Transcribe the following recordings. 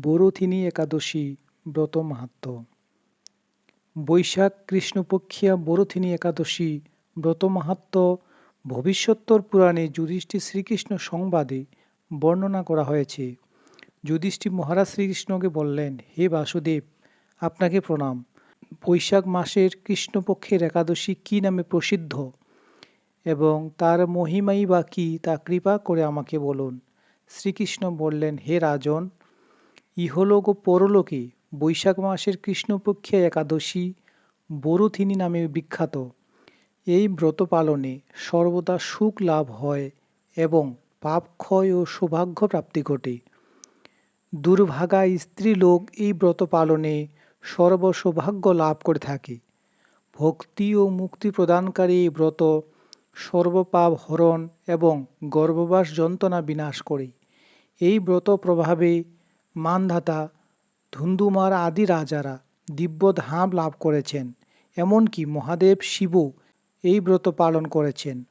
বরথিনী একাদশী ব্রত মাহাত্ম। বৈশাখ কৃষ্ণপক্ষিয়া বরথিনী একাদশী ব্রত মাহাত্ম ভবিষ্যত্তর পুরাণে যুধিষ্ঠি শ্রীকৃষ্ণ সংবাদে বর্ণনা করা হয়েছে। যুধিষ্ঠি মহারাজ শ্রীকৃষ্ণকে বললেন, হে বাসুদেব, আপনাকে প্রণাম। বৈশাখ মাসের কৃষ্ণপক্ষের একাদশী কী নামে প্রসিদ্ধ? এবং তার মহিমাই বা কী তা কৃপা করে আমাকে বলুন। শ্রীকৃষ্ণ বললেন, হে রাজন ইহলোক ও পরলোকে বৈশাখ মাসের কৃষ্ণপক্ষে একাদশী বরুথিনী নামে বিখ্যাত। এই ব্রত পালনে সর্বদা সুখ লাভ হয় এবং পাপ ক্ষয় ও সৌভাগ্য প্রাপ্তি ঘটে। দুর্ভাগা স্ত্রী লোক এই ব্রত পালনে সর্বসৌভাগ্য লাভ করে থাকে। ভক্তি ও মুক্তি প্রদানকারী এই ব্রত সর্বপাপ হরণ এবং গর্ভবাস যন্ত্রণা বিনাশ করে। এই ব্রত প্রভাবে মানধাতা, ধুন্দুমার আদি রাজারা দিব্য ধাম লাভ করেছেন, এমনকি মহাদেব শিব এই ব্রত পালন করেছেন।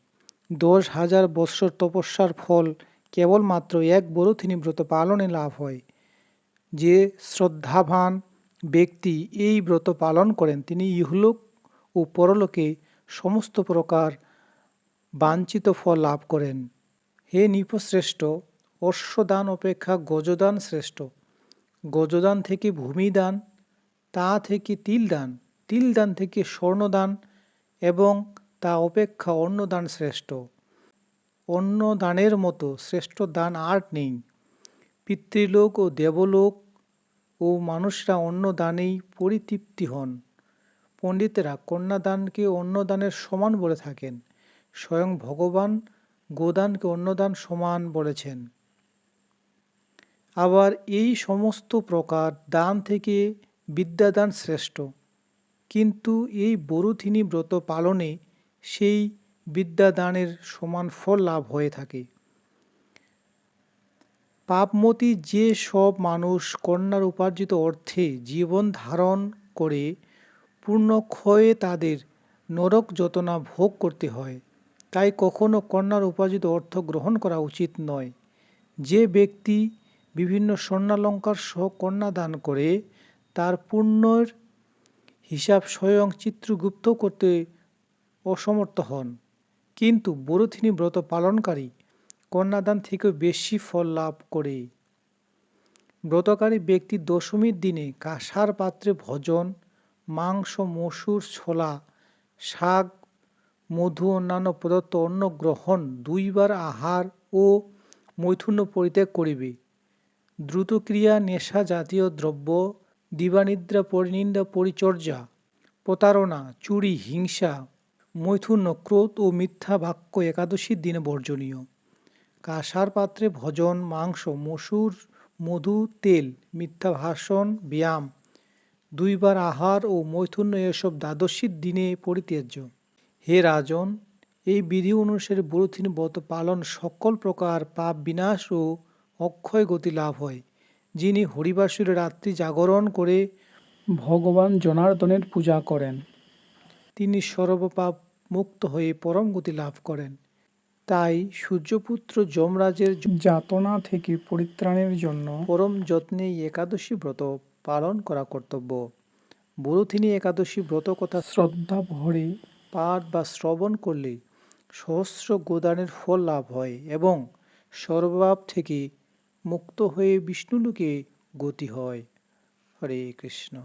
দশ হাজার বৎসর তপস্যার ফল কেবলমাত্র এক বরথিনী ব্রত পালনে লাভ হয়। যে শ্রদ্ধাভান ব্যক্তি এই ব্রত পালন করেন, তিনি ইহলোক ও পরলোকে সমস্ত প্রকার বাঞ্ছিত ফল লাভ করেন। হে নিপশ্রেষ্ঠ অশ্বদান অপেক্ষা গজদান শ্রেষ্ঠ। গজদান থেকে ভূমিদান তা থেকে তিলদান তিলদান থেকে স্বর্ণদান এবং তা অপেক্ষা অন্নদান শ্রেষ্ঠ। অন্য দানের মতো শ্রেষ্ঠ দান আর নেই। পিতৃলোক ও দেবলোক ও মানুষরা অন্য দানেই পরিতৃপ্তি হন। পণ্ডিতেরা কন্যাদানকে অন্নদানের সমান বলে থাকেন, স্বয়ং ভগবান গোদানকে অন্নদান সমান বলেছেন। আবার এই সমস্ত প্রকার দান থেকে বিদ্যাদান শ্রেষ্ঠ। কিন্তু এই বরুথিনী ব্রত পালনে সেই বিদ্যাদানের সমান ফল লাভ হয়ে থাকে। পাপমতি যে সব মানুষ কন্যার উপার্জিত অর্থে জীবন ধারণ করে, পূর্ণক্ষয়ে তাদের নরক যতনা ভোগ করতে হয়, তাই কখনো কন্যার উপার্জিত অর্থ গ্রহণ করা উচিত নয়। যে ব্যক্তি বিভিন্ন স্বর্ণালঙ্কার সহ কন্যা দান করে তার পুণ্যর হিসাব স্বয়ং চিত্রগুপ্ত করতে অসমর্থ হন। কিন্তু বরথিনী ব্রত পালনকারী কন্যাদান থেকে বেশি ফল লাভ করে। ব্রতকারী ব্যক্তি দশমীর দিনে কাঁসার পাত্রে ভজন, মাংস, মসুর, ছোলা, শাক, মধু, অন্যান্য প্রদত্ত অন্ন গ্রহণ, দুইবার আহার ও মৈথুন্য পরিত্যাগ করিবে। দ্রুতক্রিয়া নেশা জাতীয় দ্রব্য, দিবানিদ্রা পরিনিন্দা পরিচর্যা, প্রতারণা, চুরি, হিংসা মৈথুন্য ক্রোধ ও মিথ্যা বাক্য একাদশীর দিনে বর্জনীয়। কাঁসার পাত্রে ভজন, মাংস, মসুর, মধু, তেল, মিথ্যা ভাষণ, ব্যায়াম, দুইবার আহার ও মৈথুন্য এসব দ্বাদশীর দিনে পরিত্যাজ্য। হে রাজন, এই বিধি অনুসারে বরুথিনী ব্রত পালন সকল প্রকার পাপ বিনাশ ও অক্ষয় গতি লাভ হয়, যিনি হরিবাসুরে রাত্রি জাগরণ করে ভগবান জনার্দনের পূজা করেন। তিনি সর্বপাপ মুক্ত হয়ে পরম গতি লাভ করেন। তাই সূর্যপুত্র যমরাজের যাতনা থেকে পরিত্রাণের জন্য পরম যত্নে একাদশী ব্রত পালন করা কর্তব্য। বরুথিনী একাদশী ব্রত কথা শ্রদ্ধা ভরে পাঠ বা শ্রবণ করলে সহস্র গোদানের ফল লাভ হয় এবং সর্বভাব থেকে মুক্ত হয়ে বিষ্ণুলোকে গতি হয়। হরে কৃষ্ণ।